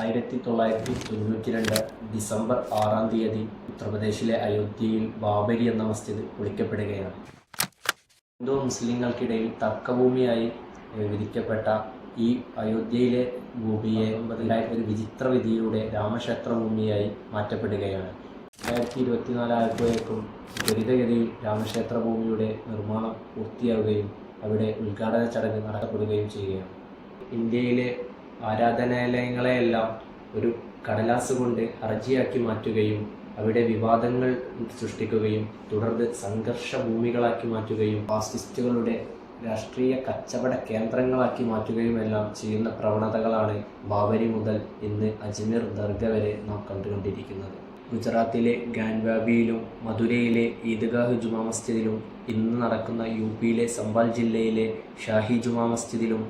ആയിരത്തി തൊള്ളായിരത്തി തൊണ്ണൂറ്റി രണ്ട് ഡിസംബർ ആറാം തീയതി ഉത്തർപ്രദേശിലെ അയോധ്യയിൽ ബാബരി എന്ന മസ്ജിദ് പൊളിക്കപ്പെടുകയാണ്. ഹിന്ദു മുസ്ലിങ്ങൾക്കിടയിൽ തർക്കഭൂമിയായി വിധിക്കപ്പെട്ട ഈ അയോധ്യയിലെ ഭൂമിയെ ഒമ്പതിലായി ഒരു വിചിത്ര വിധിയിലൂടെ രാമക്ഷേത്ര ഭൂമിയായി മാറ്റപ്പെടുകയാണ്. രണ്ടായിരത്തി ഇരുപത്തിനാലായപ്പോഴേക്കും ത്വരിതഗതിയിൽ രാമക്ഷേത്ര ഭൂമിയുടെ നിർമ്മാണം പൂർത്തിയാവുകയും അവിടെ ഉദ്ഘാടന ചടങ്ങ് നടത്തപ്പെടുകയും ചെയ്യുകയാണ്. ഇന്ത്യയിലെ ആരാധനാലയങ്ങളെയെല്ലാം ഒരു കടലാസ് കൊണ്ട് ഹർജിയാക്കി മാറ്റുകയും അവിടെ വിവാദങ്ങൾ സൃഷ്ടിക്കുകയും തുടർന്ന് സംഘർഷ ഭൂമികളാക്കി മാറ്റുകയും ഫാസിസ്റ്റുകളുടെ രാഷ്ട്രീയ കച്ചവട കേന്ദ്രങ്ങളാക്കി മാറ്റുകയും എല്ലാം ചെയ്യുന്ന പ്രവണതകളാണ് ബാബരി മുതൽ ഇന്ന് അജ്മീർ ദർഗ വരെ നാം കണ്ടുകൊണ്ടിരിക്കുന്നത്. ഗുജറാത്തിലെ ഗാൻവാബിയിലും മധുരയിലെ ഈദ്ഗാഹ് ജുമാ മസ്ജിദിലും ഇന്ന് നടക്കുന്ന യു പിയിലെ സംബാൽ ജില്ലയിലെ ഷാഹി ജുമാ മസ്ജിദിലും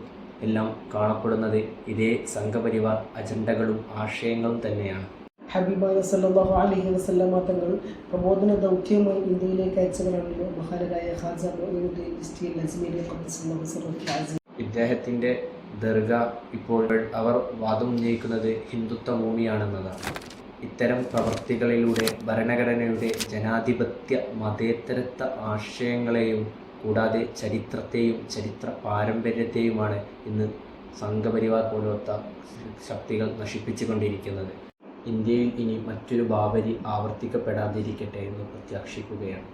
എല്ലാം കാണപ്പെടുന്നത് ഇതേ സംഘപരിവാർ അജണ്ടകളും ആശയങ്ങളും തന്നെയാണ് ഹബീബായ സല്ലാഹു അലഹി വസല്ലമ തങ്ങൾ പ്രബോധന ദൗത്യമായി ഇന്ത്യയിലേക്ക് അയച്ചവരാണല്ലോ മഹാനരായ അസീസ്. ഇദ്ദേഹത്തിന്റെ ദർഗ ഇപ്പോൾ അവർ വാദം ഉന്നയിക്കുന്നത് ഹിന്ദുത്വ ഭൂമിയാണെന്നതാണ് ഇത്തരം പ്രവർത്തികളിലൂടെ ഭരണഘടനയുടെ ജനാധിപത്യ മതേതരത്വ ആശയങ്ങളെയും കൂടാതെ ചരിത്രത്തെയും ചരിത്ര പാരമ്പര്യത്തെയുമാണ് ഇന്ന് സംഘപരിവാർ പോലത്ത ശക്തികൾ നശിപ്പിച്ചുകൊണ്ടിരിക്കുന്നത്. ഇന്ത്യയിൽ ഇനി മറ്റൊരു ബാബരി ആവർത്തിക്കപ്പെടാതിരിക്കട്ടെ എന്ന് പ്രത്യാക്ഷിക്കുകയാണ്.